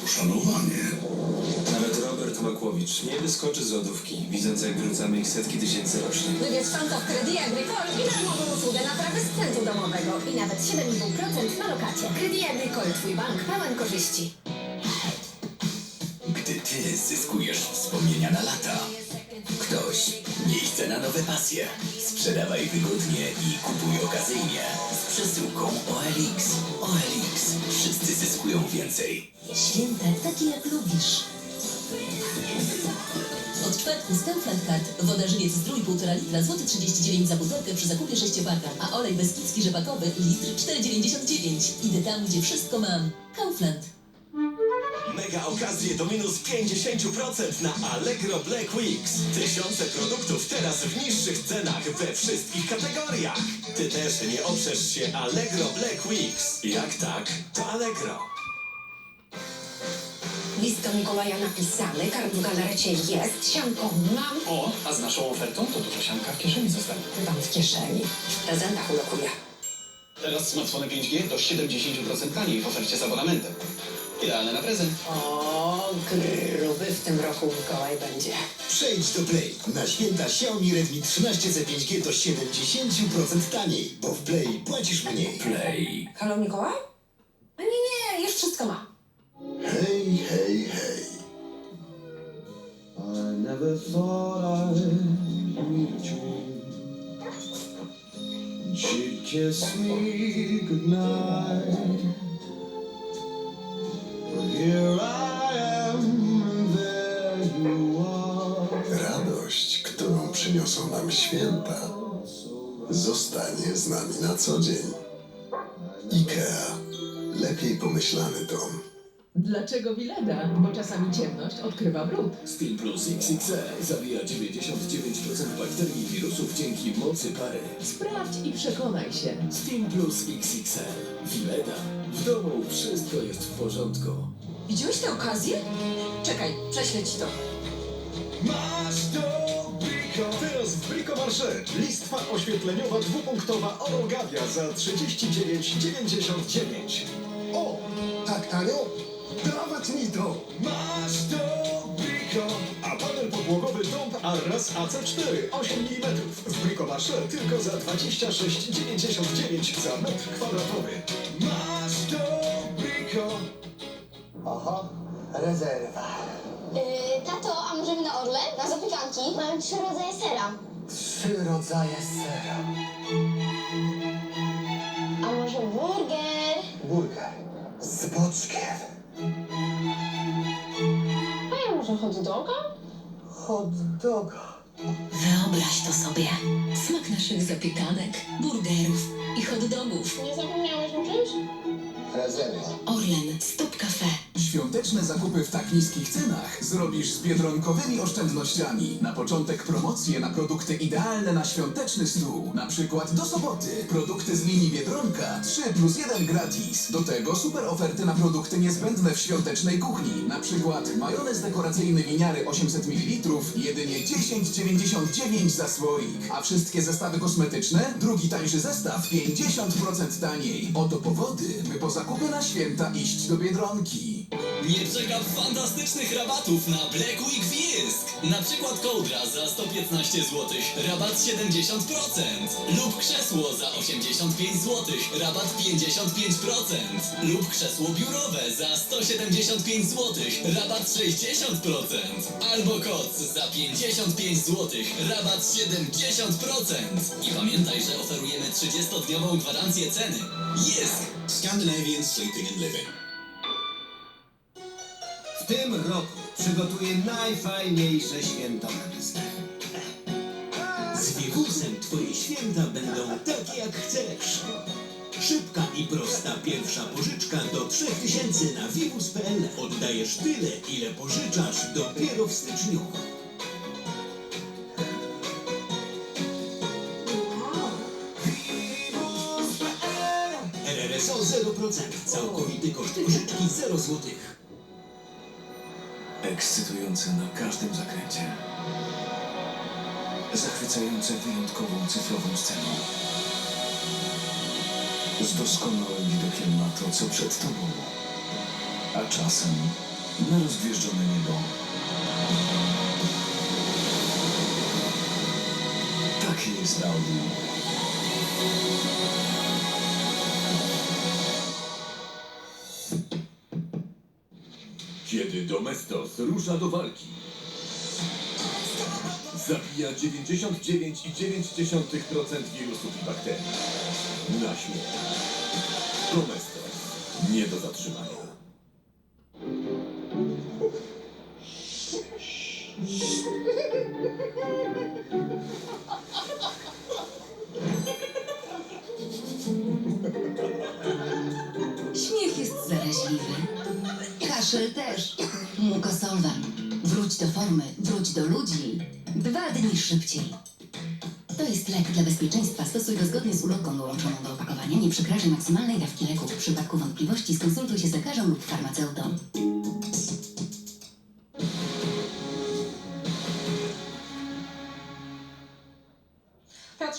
Poszanowanie. Nawet Robert Makłowicz nie wyskoczy z lodówki, widząc jak wrzucamy ich setki tysięcy rocznie. Wybierz konto w Credit Agricole i darmową usługę naprawy sprzętu domowego. I nawet 7,5% na lokacie. Credit Agricole, twój bank pełen korzyści. Gdy ty zyskujesz wspomnienia na lata. Ktoś miejsce na nowe pasje. Sprzedawaj wygodnie i kupuj okazyjnie. Z przesyłką OLX. OLX. Wszyscy zyskują więcej. Święta takie jak lubisz. Od czwartku z Card woda żywiec zdrój 1,5 litra złoty 39 za butelkę przy zakupie 6 paka, a olej beskidzki rzepakowy litr 4,99. Idę tam, gdzie wszystko mam. Kaufland. Mega okazje do minus 50% na Allegro Black Weeks. Tysiące produktów teraz w niższych cenach we wszystkich kategoriach. Ty też nie oprzesz się Allegro Black Weeks. Jak tak, to Allegro. List do Mikołaja napisany, kart w galarecie jest, sianko mam. O, a z naszą ofertą to dużo sianka w kieszeni zostanie. Tam w kieszeni. W prezentach ulokuję. Teraz smartfony 5G do 70% taniej w ofercie z abonamentem. Idealne na prezent. O, gruby w tym roku Mikołaj będzie. Przejdź do Play. Na święta Xiaomi Redmi 13C 5G to 70% taniej, bo w Play płacisz mniej. Play. Halo Mikołaj? A nie, nie, już wszystko ma. Hej, hej, hej. I never thought I'd meet you. And she'd kiss me goodnight. Zostanie z nami na co dzień. IKEA. Lepiej pomyślany dom. Dlaczego Wileda? Bo czasami ciemność odkrywa brud. Steam Plus XXL zabija 99% bakterii i wirusów dzięki mocy pary. Sprawdź i przekonaj się. Steam Plus XXL. Wileda. W domu wszystko jest w porządku. Widziałeś tę okazję? Czekaj, prześlę ci to. Biko. Brico Marché listwa oświetleniowa dwupunktowa Orogawia za 39,99. O, tak tanio? Dawać mi to! Masz to, Biko. A panel podłogowy Dąb Arras AC4 8 mm w Marché tylko za 26,99 za metr kwadratowy. Masz to, Biko. Aha, rezerwa. Yy, tato, a możemy na Orle? Na zapiekanki? Mamy trzy rodzaje sera. Trzy rodzaje sera. A może burger? Burger z boczkiem. A ja może hot doga? Hot doga. Wyobraź to sobie. Smak naszych zapiekanek, burgerów i hot dogów. Nie zapomniałeś o czymś? Rezerwa. Orlen, Stop Cafe. Zakupy w tak niskich cenach zrobisz z biedronkowymi oszczędnościami. Na początek promocje na produkty idealne na świąteczny stół. Na przykład do soboty. Produkty z linii Biedronka 3 plus 1 gratis. Do tego super oferty na produkty niezbędne w świątecznej kuchni. Na przykład majonez dekoracyjny winiary 800 ml jedynie 10,99 za słoik. A wszystkie zestawy kosmetyczne drugi tańszy zestaw 50% taniej. Oto powody, by po zakupy na święta iść do Biedronki. Nie przegap fantastycznych rabatów na Black Week Fisk. Na przykład kołdra za 115 zł, rabat 70%. Lub krzesło za 85 zł, rabat 55%. Lub krzesło biurowe za 175 zł, rabat 60%. Albo koc za 55 zł, rabat 70%. I pamiętaj, że oferujemy 30-dniową gwarancję ceny. Jest! Scandinavian Sleeping and Living. Tym roku przygotuję najfajniejsze święto na listę. Z Wiwusem twoje święta będą takie jak chcesz. Szybka i prosta pierwsza pożyczka do 3000 na wiwus.pl. Oddajesz tyle, ile pożyczasz dopiero w styczniu. RRSO 0%. Całkowity koszt pożyczki 0 złotych. Ekscytujące na każdym zakręcie. Zachwycające wyjątkową cyfrową sceną. Z doskonałym widokiem. na to, co przed tobą, a czasem na rozgwieżdżone niebo. Takie jest Audi. Kiedy Domestos rusza do walki, zabija 99,9% wirusów i bakterii. Na śmierć. Domestos. Nie do zatrzymania. Śmiech jest zaraźliwy. Kaszel też. Mukosolwan. Wróć do formy, wróć do ludzi. Dwa dni szybciej. To jest lek dla bezpieczeństwa. Stosuj go zgodnie z ulotką dołączoną do opakowania. Nie przekraczaj maksymalnej dawki leku. W przypadku wątpliwości skonsultuj się z lekarzem lub farmaceutą.